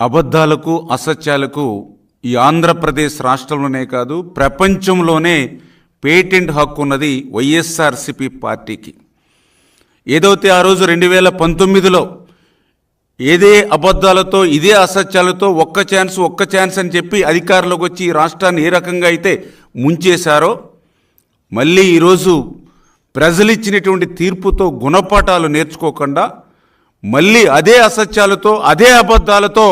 అబద్ధాలకు అసత్యాలకు ఈ ఆంధ్రప్రదేశ్ రాష్ట్రంలోనే కాదు ప్రపంచంలోనే పేటెంట్ హక్కు ఉన్నది వైఎస్ఆర్సిపి పార్టీకి. ఏదైతే ఆ రోజు రెండు వేల పంతొమ్మిదిలో ఏదే అబద్ధాలతో ఇదే అసత్యాలతో ఒక్క ఛాన్స్ ఒక్క ఛాన్స్ అని చెప్పి అధికారంలోకి వచ్చి ఈ రాష్ట్రాన్ని ఏ రకంగా అయితే ముంచేశారో మళ్ళీ ఈరోజు ప్రజలిచ్చినటువంటి తీర్పుతో గుణపాఠాలు నేర్చుకోకుండా మళ్ళీ అదే అసత్యాలతో అదే అబద్ధాలతో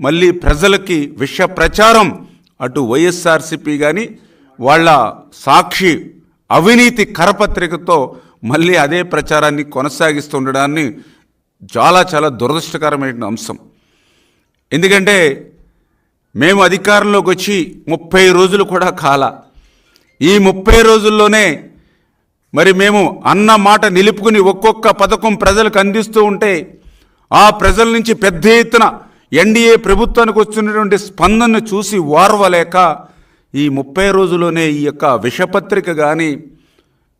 మళ్ళీ ప్రజలకి విష ప్రచారం అటు వైఎస్ఆర్సిపి కానీ వాళ్ళ సాక్షి అవినీతి కరపత్రికతో మళ్ళీ అదే ప్రచారాన్ని కొనసాగిస్తుండడాన్ని చాలా చాలా దురదృష్టకరమైన అంశం. ఎందుకంటే మేము అధికారంలోకి వచ్చి ముప్పై రోజులు కూడా కాల. ఈ ముప్పై రోజుల్లోనే మరి మేము అన్న మాట నిలుపుకుని ఒక్కొక్క పథకం ప్రజలకు అందిస్తూ ఉంటే ఆ ప్రజల నుంచి పెద్ద ఎత్తున ఎన్డీఏ ప్రభుత్వానికి వస్తున్నటువంటి స్పందనను చూసి వారవలేక ఈ ముప్పై రోజుల్లోనే ఈ యొక్క విషపత్రిక కానీ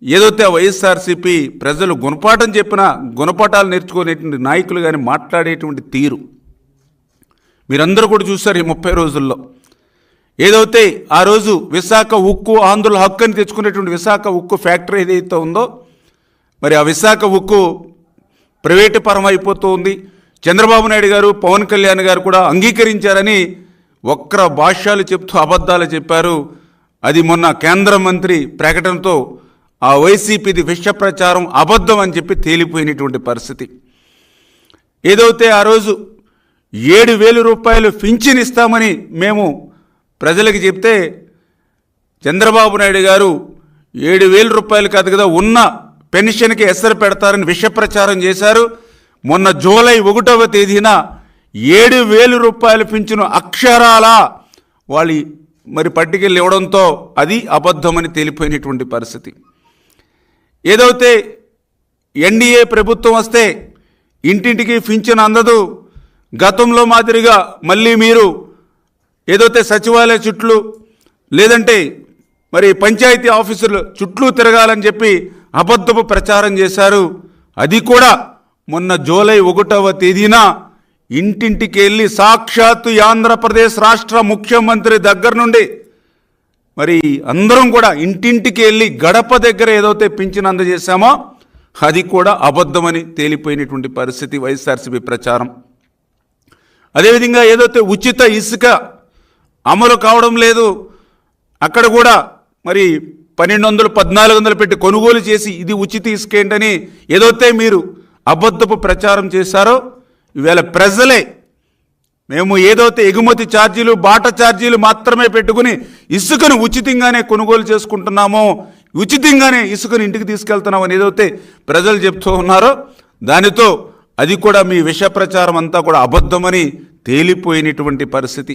ఏదైతే వైఎస్ఆర్సీపీ ప్రజలు గుణపాఠం చెప్పినా గుణపాఠాలు నేర్చుకునేటువంటి నాయకులు కానీ మాట్లాడేటువంటి తీరు. మీరందరూ కూడా చూశారు ఈ ముప్పై రోజుల్లో. ఏదైతే ఆ రోజు విశాఖ ఉక్కు ఆంధ్రుల హక్కు అని తెచ్చుకునేటువంటి విశాఖ ఉక్కు ఫ్యాక్టరీ ఏదైతే ఉందో మరి ఆ విశాఖ ఉక్కు ప్రైవేటు పరం అయిపోతూ ఉంది చంద్రబాబు నాయుడు గారు పవన్ కళ్యాణ్ గారు కూడా అంగీకరించారని ఒక్కర భాష్యాలు చెప్తూ అబద్ధాలు చెప్పారు. అది మొన్న కేంద్ర మంత్రి ప్రకటనతో ఆ వైసీపీది విష ప్రచారం అబద్ధం అని చెప్పి తేలిపోయినటువంటి పరిస్థితి. ఏదైతే ఆ రోజు ఏడు వేల రూపాయలు పింఛన్ ఇస్తామని మేము ప్రజలకు చెప్తే చంద్రబాబు నాయుడు గారు ఏడు వేల రూపాయలు కాదు కదా ఉన్న పెన్షన్కి ఎసరు పెడతారని విష ప్రచారం చేశారు. మొన్న జూలై ఒకటవ తేదీన ఏడు వేలు రూపాయలు పింఛను అక్షరాల వాళ్ళు మరి పట్టుకెళ్ళి ఇవ్వడంతో అది అబద్ధమని తేలిపోయినటువంటి పరిస్థితి. ఏదైతే ఎన్డీఏ ప్రభుత్వం వస్తే ఇంటింటికి పింఛను అందదు. గతంలో మాదిరిగా మళ్ళీ మీరు ఏదైతే సచివాలయ చుట్లు లేదంటే మరి పంచాయతీ ఆఫీసులు చుట్లు తిరగాలని చెప్పి అబద్ధపు ప్రచారం చేశారు. అది కూడా మొన్న జూలై ఒకటవ తేదీన ఇంటింటికి వెళ్ళి సాక్షాత్తు ఆంధ్రప్రదేశ్ రాష్ట్ర ముఖ్యమంత్రి దగ్గర నుండి మరి అందరం కూడా ఇంటింటికి వెళ్ళి గడప దగ్గర ఏదైతే పింఛన్ అందజేశామో అది కూడా అబద్ధమని తేలిపోయినటువంటి పరిస్థితి వైఎస్ఆర్సీపీ ప్రచారం. అదేవిధంగా ఏదైతే ఉచిత ఇసుక అమలు కావడం లేదు. అక్కడ కూడా మరి పన్నెండు వందలు పద్నాలుగు వందలు పెట్టి కొనుగోలు చేసి ఇది ఉచిత ఇసుకేంటని ఏదైతే మీరు అబద్ధపు ప్రచారం చేశారో ఇవాళ ప్రజలే మేము ఏదైతే ఎగుమతి ఛార్జీలు బాట ఛార్జీలు మాత్రమే పెట్టుకుని ఇసుకను ఉచితంగానే కొనుగోలు చేసుకుంటున్నామో ఉచితంగానే ఇసుకను ఇంటికి తీసుకెళ్తున్నామని ఏదైతే ప్రజలు చెప్తూ ఉన్నారో దానితో అది కూడా మీ విష ప్రచారం అంతా కూడా అబద్ధమని తేలిపోయినటువంటి పరిస్థితి.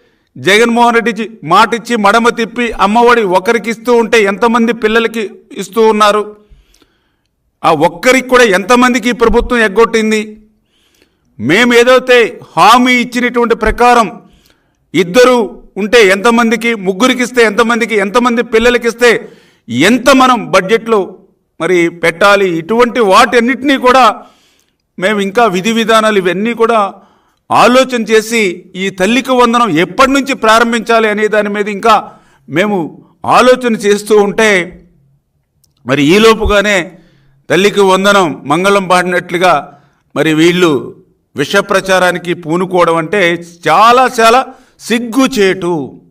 జగన్మోహన్ రెడ్డి మాటిచ్చి మాట ఇచ్చి మడమ తిప్పి అమ్మఒడి ఒకరికి ఇస్తూ ఉంటే ఎంతమంది పిల్లలకి ఇస్తూ ఉన్నారు? ఆ ఒక్కరికి కూడా ఎంతమందికి ఈ ప్రభుత్వం ఎగ్గొట్టింది? మేము ఏదైతే హామీ ఇచ్చినటువంటి ప్రకారం ఇద్దరు ఉంటే ఎంతమందికి ముగ్గురికి ఇస్తే ఎంతమందికి ఎంతమంది పిల్లలకి ఇస్తే ఎంత మనం బడ్జెట్లో మరి పెట్టాలి? ఇటువంటి వాటన్నిటినీ కూడా మేము ఇంకా విధి విధానాలు ఇవన్నీ కూడా ఆలోచన చేసి ఈ తల్లికి వందనం ఎప్పటి నుంచి ప్రారంభించాలి అనే దాని మీద ఇంకా మేము ఆలోచన చేస్తూ ఉంటే మరి ఈలోపుగానే తల్లికి వందనం మంగళం పాడినట్లుగా మరి వీళ్ళు విష ప్రచారానికి పూనుకోవడం అంటే చాలా చాలా సిగ్గుచేటు.